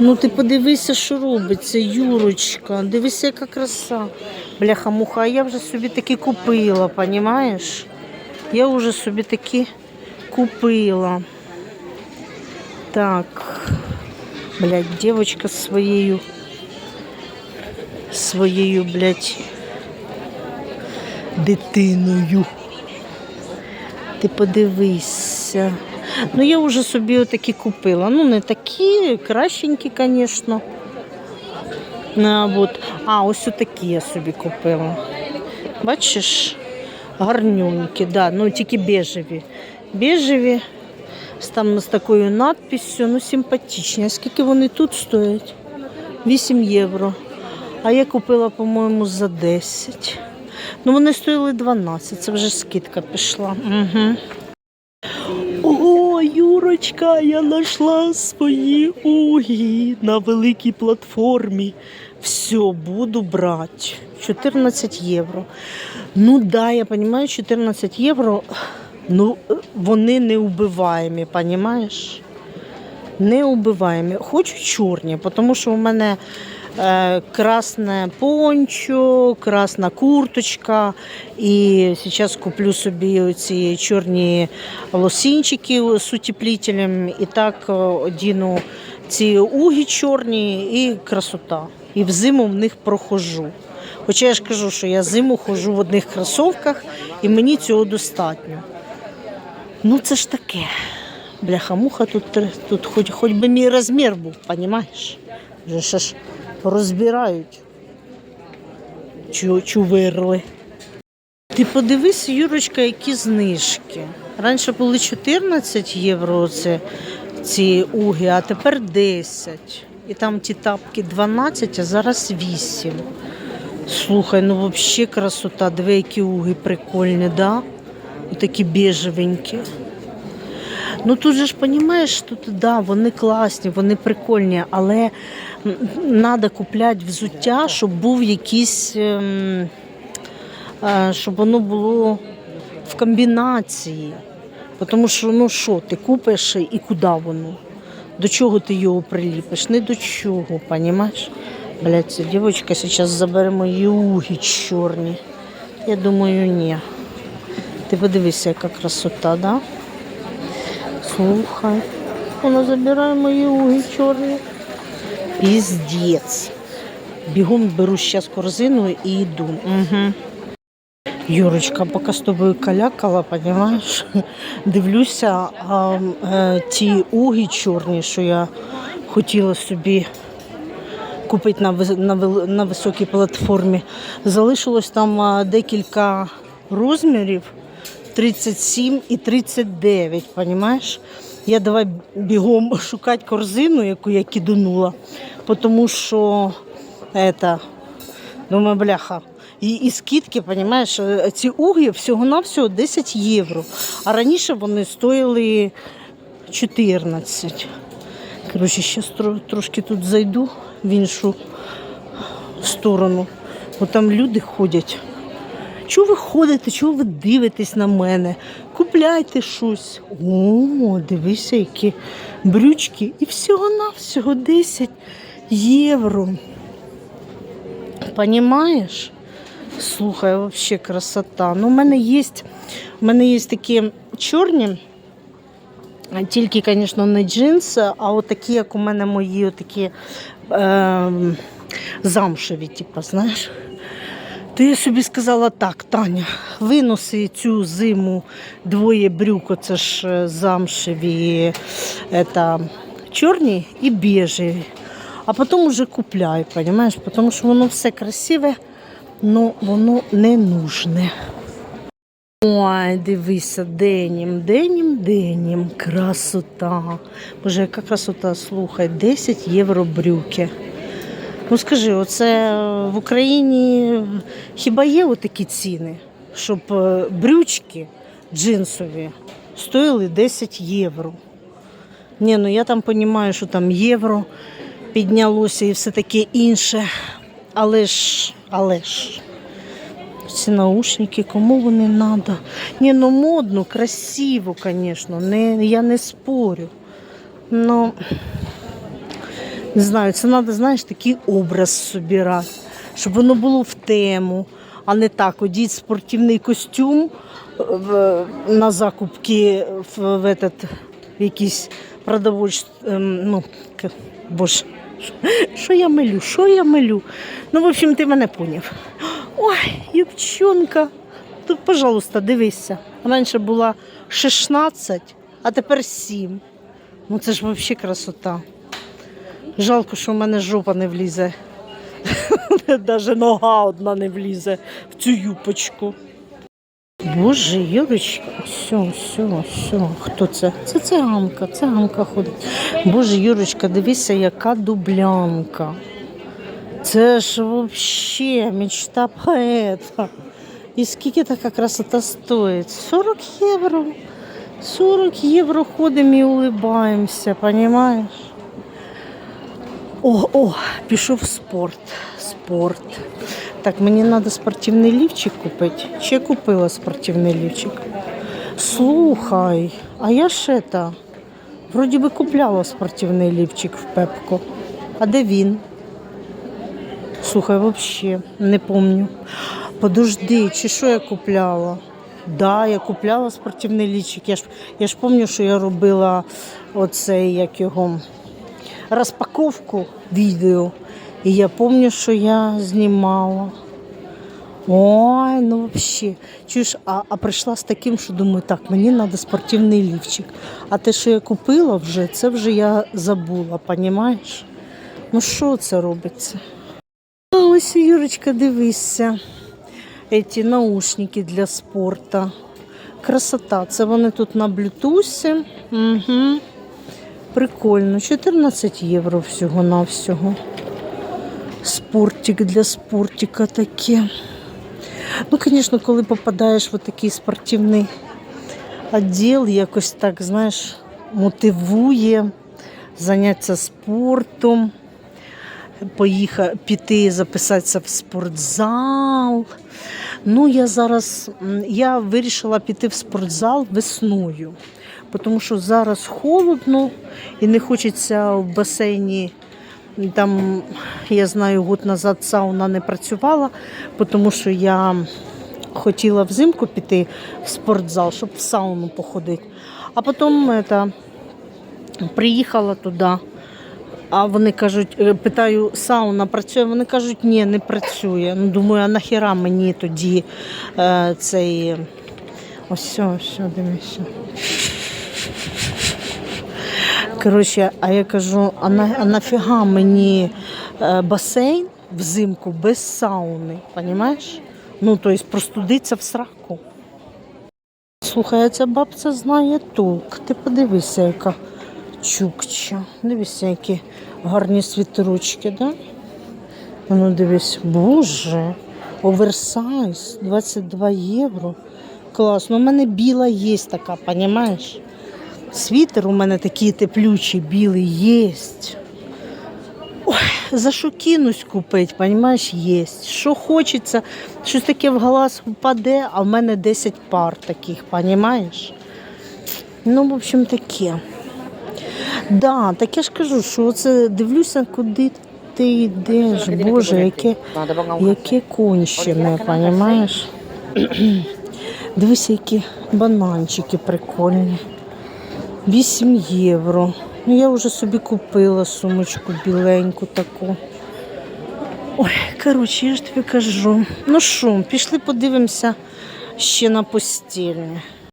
Ну ти подивися, що робиться, Юрочка. Дивися, яка краса. Бляха-муха, а я вже собі такі купила, понімаєш? Я вже собі такі купила. Так. Блядь, дівчинка своєю. Своєю, блядь, дитиною. Ти подивися. Ну, я вже собі отакі купила. Ну, не такі, кращенькі, звісно. А, а ось отакі я собі купила. Бачиш? Гарнюнькі, да, ну тільки бежеві. Бежеві, там з такою надписью, ну симпатичні. А скільки вони тут стоять? 8 євро. А я купила, по-моєму, за 10. Ну, вони стоїли 12, це вже скидка пішла. Угу. О, я знайшла свої угі на великій платформі. Все, буду брати. 14 євро. Ну да, я розумію, 14 євро. Ну, вони не вбиваємі, розумієш? Не вбиваємі. Хочу чорні, тому що у мене красне пончо, красна курточка. І зараз куплю собі ці чорні лосінчики з утеплителем. І так е, одіну ці угі чорні і красота. І взиму в них прохожу. Хоча я ж кажу, що я зиму ходжу в одних кросовках і мені цього достатньо. Ну це ж таке. Бляха-муха, тут, тут хоч, хоч би мій розмір був, розумієш? Розбирають. Чу, чуверли. Ти подивись, Юрочка, які знижки. Раніше були 14 євро це, ці уги, а тепер 10. І там ті тапки 12, а зараз 8. Слухай, ну взагалі красота. Диви, які уги прикольні, да? Такі бежевенькі. Ну тут же ж розумієш, тут да, вони класні, вони прикольні, але треба купляти взуття, щоб був якийсь, ем, е, щоб воно було в комбінації. Тому що, ну що, ти купиш і куди воно? До чого ти його приліпиш? Не до чого, розумієш? Блядь, ця дівчинка зараз забере мої уги чорні. Я думаю, ні. Ти подивися, яка красота, да? Слухай. Вона забирає мої уги чорні. Піздець. Бігом беру зараз корзину і йду. Угу. Юрочка, поки з тобою калякала, розумієш? Дивлюся, а, е, ті уги чорні, що я хотіла собі купити на, на, на високій платформі. Залишилось там а, декілька розмірів 37 і 39, розумієш? Я давай бігом шукати корзину, яку я кидунула, тому що это, думаю, бляха. І, і скидки, розумієш, ці уги всього-навсього 10 євро. А раніше вони стоїли 14. Коротше, зараз трошки тут зайду в іншу сторону. Бо там люди ходять. Чого ви ходите, чого ви дивитесь на мене? Купляйте щось. О, дивися, які брючки. І всього-навсього 10 євро. Понімаєш? Слухай, взагалі красота. Ну, у мене є, у мене є такі чорні, тільки, звісно, не джинси, а от такі, як у мене мої, отакі е, замшеві, типу, знаєш. То я собі сказала так, Таня, виноси цю зиму двоє брюк, це ж е, замшеві, это, чорні і біжеві. А потім вже купляй, розумієш? Тому що воно все красиве, але воно не нужне. Ой, дивися, денім, денім, денім, красота. Боже, яка красота, слухай, 10 євро брюки. Ну скажи, оце в Україні хіба є отакі ціни, щоб е, брючки джинсові стоїли 10 євро? Ні, ну я там розумію, що там євро піднялося і все таке інше. Але ж, але ж. Ці наушники, кому вони треба? Ні, ну модно, красиво, звісно, не, я не спорю. Ну, Не знаю, це треба, знаєш, такий образ собирати, щоб воно було в тему, а не так. Одіть спортивний костюм е, в, на закупки в, в, этот, в якийсь продовольч... ем, ну, боже, що я милю, що я милю? Ну, в общем, ти мене поняв. Ой, юбчонка. Тут, пожалуйста, дивися. Раніше була 16, а тепер 7. Ну це ж взагалі красота. Жалко, що в мене жопа не влізе. Навіть нога одна не влізе в цю юпочку. Боже, Юрочка, все, все, все. Хто це? Це циганка, циганка ходить. Боже, Юрочка, дивися, яка дублянка. Це ж взагалі мечта поета. І скільки така красота стоїть? 40 євро. 40 євро ходимо і улибаємося, розумієш? О, о, пішов спорт. Спорт. Так, мені треба спортивний лівчик купити. Чи я купила спортивний лівчик? Слухай, а я ж это, вроді би купляла спортивний лівчик в Пепко. А де він? Слухай, взагалі, не помню. Подожди, чи що я купляла? Да, я купляла спортивний лічик. Я ж, я ж пам'ятаю, що я робила оцей, як його, розпаковку відео. І я пам'ятаю, що я знімала. Ой, ну взагалі. Чуєш, а, а прийшла з таким, що думаю, так, мені треба спортивний лівчик. А те, що я купила вже, це вже я забула, розумієш? Ну що це робиться? А Ось, Юрочка, дивися. Эти наушники для спорту. Красота. Це вони тут на блютусі. Угу. Прикольно. 14 євро всього-навсього. Спортик для спортика таке. Ну, звісно, коли попадаєш в такий спортивний відділ, якось так, знаєш, мотивує зайнятися спортом поїхати, піти записатися в спортзал. Ну, я зараз я вирішила піти в спортзал весною, тому що зараз холодно і не хочеться в басейні. Там, я знаю, год назад сауна не працювала, тому що я хотіла взимку піти в спортзал, щоб в сауну походити. А потім это, приїхала туди. А вони кажуть, е, питаю, сауна працює? Вони кажуть, ні, не працює. Ну, думаю, а нахіра мені тоді е, цей. Ось, все, дивися. Коротше, а я кажу, а, на, а нафіга мені е, басейн взимку без сауни, розумієш? Ну, тобто простудиться в сраку. Слухай, а ця бабця знає толк. Ти подивися, яка чукча. Дивися, які гарні світоручки, да? Ну, дивись, боже, оверсайз, 22 євро. Класно. У мене біла є така, розумієш? Світер у мене такий теплючий, білий є. Ой, за що кинусь купити, розумієш, є. Що хочеться, щось таке в глаз впаде, а в мене 10 пар таких, розумієш? Ну, в общем, таке. Да, так я ж кажу, що оце дивлюся, куди ти йдеш. Боже, яке, яке кончене, розумієш? Дивися, які бананчики прикольні. 8 євро. Ну, я вже собі купила сумочку біленьку таку. Ой, коротше, я ж тобі кажу. Ну що, пішли подивимося ще на постільне.